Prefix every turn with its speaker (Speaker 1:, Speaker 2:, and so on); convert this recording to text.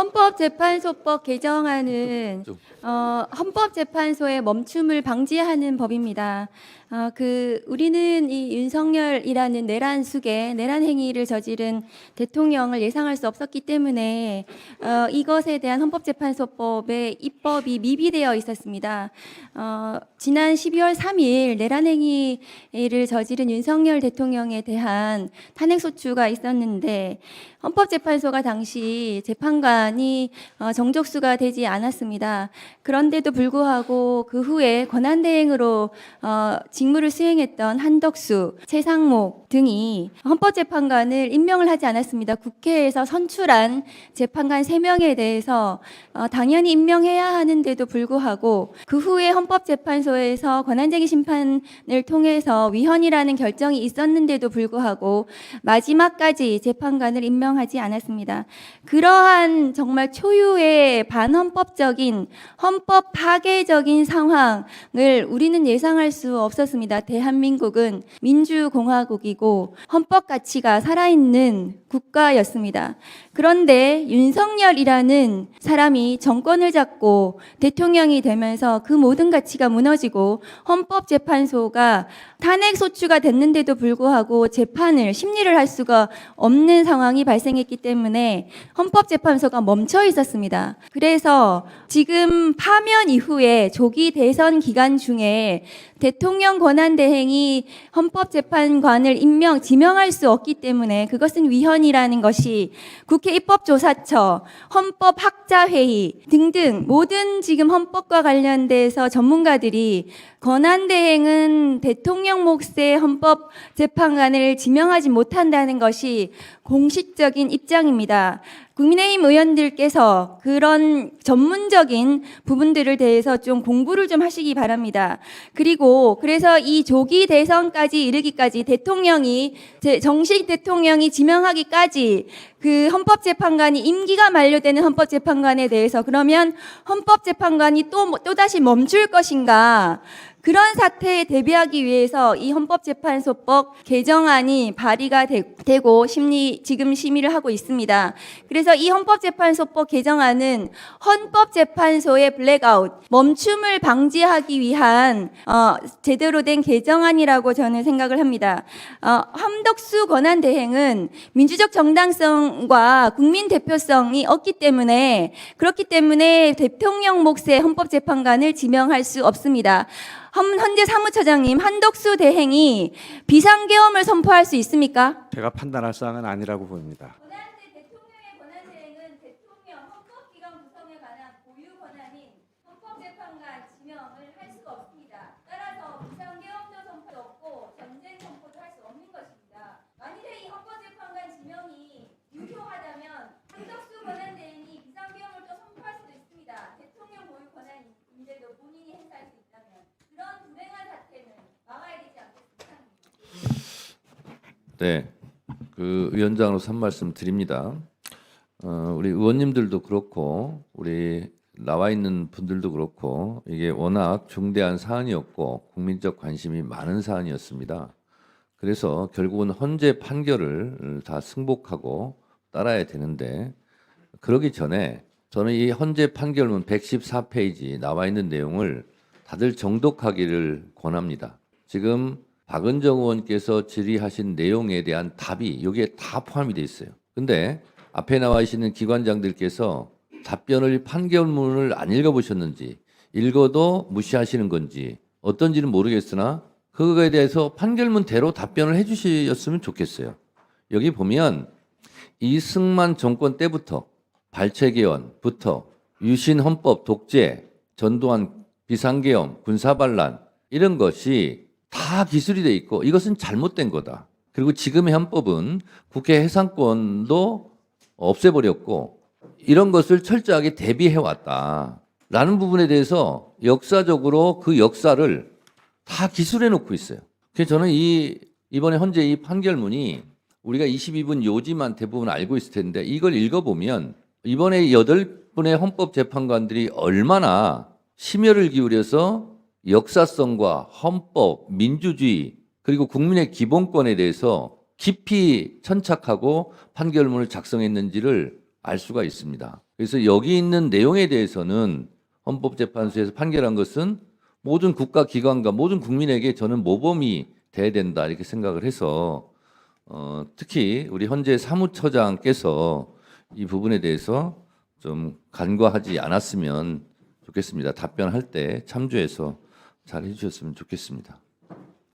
Speaker 1: 헌법재판소법 개정안은
Speaker 2: 좀.
Speaker 1: 어, 헌법재판소의 멈춤을 방지하는 법입니다. 어, 그 우리는 이 윤석열이라는 내란 숙의 내란 행위를 저지른 대통령을 예상할 수 없었기 때문에 어, 이것에 대한 헌법재판소법의 입법이 미비되어 있었습니다. 어, 지난 12월 3일 내란 행위를 저지른 윤석열 대통령에 대한 탄핵 소추가 있었는데 헌법재판소가 당시 재판관이 어, 정족수가 되지 않았습니다. 그런데도 불구하고 그 후에 권한대행으로 어, 직무를 수행했던 한덕수, 최상목 등이 헌법재판관을 임명을 하지 않았습니다. 국회에서 선출한 재판관 3명에 대해서 어, 당연히 임명해야 하는데도 불구하고 그 후에 헌법재판소에서 권한쟁의 심판을 통해서 위헌이라는 결정이 있었는데도 불구하고 마지막까지 재판관을 임명하지 않았습니다. 그러한 정말 초유의 반헌법적인 헌법 파괴적인 상황을 우리는 예상할 수 없었습니다. 대한민국은 민주공화국이고 헌법 가치가 살아있는 국가였습니다. 그런데 윤석열이라는 사람이 정권을 잡고 대통령이 되면서 그 모든 가치가 무너지고 헌법재판소가 탄핵 소추가 됐는데도 불구하고 재판을 심리를 할 수가 없는 상황이 발생했기 때문에 헌법재판소가 멈춰 있었습니다. 그래서 지금 파면 이후에 조기 대선 기간 중에 대통령 권한 대행이 헌법재판관을 임명 지명할 수 없기 때문에 그것은 위헌이라는 것이 국회 입법조사처, 헌법학자회의 등등 모든 지금 헌법과 관련돼서 전문가들이 권한 대행은 대통령 몫의 헌법재판관을 지명하지 못한다는 것이 공식적인 입장입니다. 국민의힘 의원들께서 그런 전문적인 부분들을 대해서 좀 공부를 좀 하시기 바랍니다. 그리고 그래서 이 조기 대선까지 이르기까지 대통령이 제- 정식 대통령이 지명하기까지 그 헌법재판관이 임기가 만료되는 헌법재판관에 대해서 그러면 헌법재판관이 또 또 다시 멈출 것인가? 그런 사태에 대비하기 위해서 이 헌법재판소법 개정안이 발의가 되, 고 심리 지금 심의를 하고 있습니다. 그래서 이 헌법재판소법 개정안은 헌법재판소의 블랙아웃 멈춤을 방지하기 위한 어, 제대로 된 개정안이라고 저는 생각을 합니다. 어, 함덕수 권한 대행은 민주적 정당성과 국민 대표성이 없기 때문에 그렇기 때문에 대통령 몫의 헌법재판관을 지명할 수 없습니다. 헌- 현재 사무처장님 한덕수 대행이 비상계엄을 선포할 수 있습니까?
Speaker 3: 제가 판단할 사항은 아니라고 봅니다.
Speaker 1: 권한대 대통령의 권한 대행은 대통령 헌법기관 구성에 관한 고유 권한인 헌법재판관 지명을 할 수가 없습니다. 따라서 비상계엄도 선포 없고 전쟁 선포도 할 수 없는 것입니다. 만일에 이 헌법재판관 지명이 유효하다면 한덕수 권한 대행이 비상계엄을 또 선포할 수도 있습니다. 대통령 고유 권한인데도 본인이 행사할 수 있다면 그런 불행한 사태는 막아야 되지 않겠습니까?
Speaker 2: 네, 그 위원장으로서 한 말씀 드립니다. 어, 우리 의원님들도 그렇고 우리 나와 있는 분들도 그렇고 이게 워낙 중대한 사안이었고 국민적 관심이 많은 사안이었습니다. 그래서 결국은 헌재 판결을 다 승복하고 따라야 되는데 그러기 전에 저는 이 헌재 판결문 114페이지 나와 있는 내용을 다들 정독하기를 권합니다. 지금 박은정 의원께서 질의하신 내용에 대한 답이 여기에 다 포함이 돼 있어요. 근데 앞에 나와 있는 기관장들께서 답변을 판결문을 안 읽어보셨는지 읽어도 무시하시는 건지 어떤지는 모르겠으나 그거에 대해서 판결문대로 답변을 해주셨으면 좋겠어요. 여기 보면 이승만 정권 때부터 발췌개헌부터 유신 헌법 독재, 전두환 비상계엄, 군사반란 이런 것이 다 기술이 돼 있고 이것은 잘못된 거다. 그리고 지금의 헌법은 국회 해상권도 없애버렸고 이런 것을 철저하게 대비해 왔다. 라는 부분에 대해서 역사적으로 그 역사를 다 기술해 놓고 있어요. 그래서 저는 이 이번에 현재 이 판결문이 우리가 22분 요지만 대부분 알고 있을 텐데 이걸 읽어보면 이번에 여덟 분의 헌법 재판관들이 얼마나 심혈을 기울여서 역사성과 헌법, 민주주의 그리고 국민의 기본권에 대해서 깊이 천착하고 판결문을 작성했는지를 알 수가 있습니다. 그래서 여기 있는 내용에 대해서는 헌법재판소에서 판결한 것은 모든 국가 기관과 모든 국민에게 저는 모범이 돼야 된다 이렇게 생각을 해서 어, 특히 우리 현재 사무처장께서 이 부분에 대해서 좀 간과하지 않았으면 좋겠습니다. 답변할 때 참조해서 잘 해주셨으면 좋겠습니다.